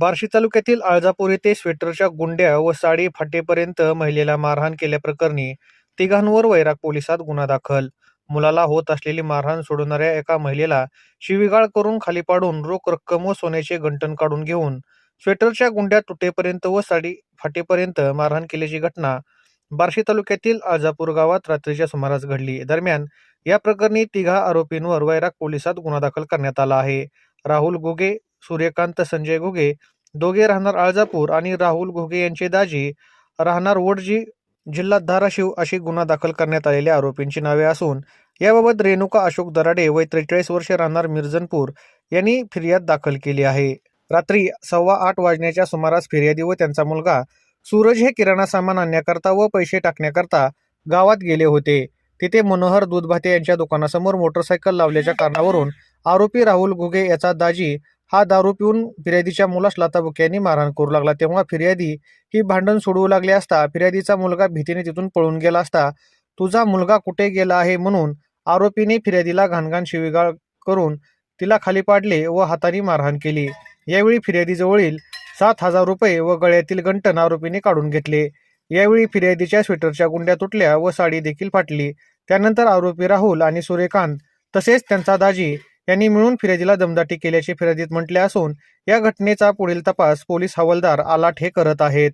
बार्शी तालुक्यातील आळजापूर येथे स्वेटरच्या गुंड्या व साडी फाटेपर्यंत महिलेला मारहाण केल्याप्रकरणी तिघांवर वैराग पोलिसात गुन्हा दाखल. मुलाला होत असलेली मारहाण सोडवणाऱ्या एका महिलेला शिवीगाळ करून खाली पाडून रोख रक्कम व सोन्याचे गंटण काढून घेऊन स्वेटरच्या गुंड्या तुटेपर्यंत व साडी फाटेपर्यंत मारहाण केल्याची घटना बार्शी तालुक्यातील आळजापूर गावात रात्रीच्या सुमारास घडली. दरम्यान या प्रकरणी तिघा आरोपींवर वैराग पोलिसात गुन्हा दाखल करण्यात आला आहे. राहुल गुगे सूर्यकांत संजय घुगे दोघे राहणार आळजापूर आणि राहुल घुगे यांचे दाजी राहणार वडजी जिल्हा धाराशिव अशी गुन्हा दाखल करण्यात आलेल्या आरोपींची नावे असून याबाबत रेणुका अशोक दराडे वय त्रेचाळीस वर्षे राहणार मिर्जनपूर यांनी फिर्याद दाखल केली आहे. रात्री सव्वा आठ वाजण्याच्या सुमारास फिर्यादी व त्यांचा मुलगा सूरज हे किराणा सामान आणण्याकरता व पैसे टाकण्याकरता गावात गेले होते. तिथे मनोहर दूधभाते यांच्या दुकानासमोर मोटरसायकल लावल्याच्या कारणावरून आरोपी राहुल घुगे याचा दाजी हा दारू पिऊन फिर्यादीच्या मुलास लाताबुक्यांनी मारहाण करू लागला. तेव्हा फिर्यादी ही भांडण सोडवू लागली असता फिर्यादीचा मुलगा भीतीने तिथून पळून गेला असता तुझा मुलगा कुठे गेला आहे? म्हणून आरोपीने फिर्यादीला घाणघाण शिवीगाळ करून तिला खाली पाडले व हाताने मारहाण केली. यावेळी फिर्यादीजवळील सात हजार रुपये व गळ्यातील गंटन आरोपीने काढून घेतले. यावेळी फिर्यादीच्या स्वेटरच्या गुंड्या तुटल्या व साडी देखील फाटली. त्यानंतर आरोपी राहुल आणि सूर्यकांत तसेच त्यांचा दाजी यांनी मिळून फिर्यादीला दमदाटी केल्याचे फिर्यादीत म्हटले असून या घटनेचा पुढील तपास पोलीस हवालदार आलाठ हे करत आहेत.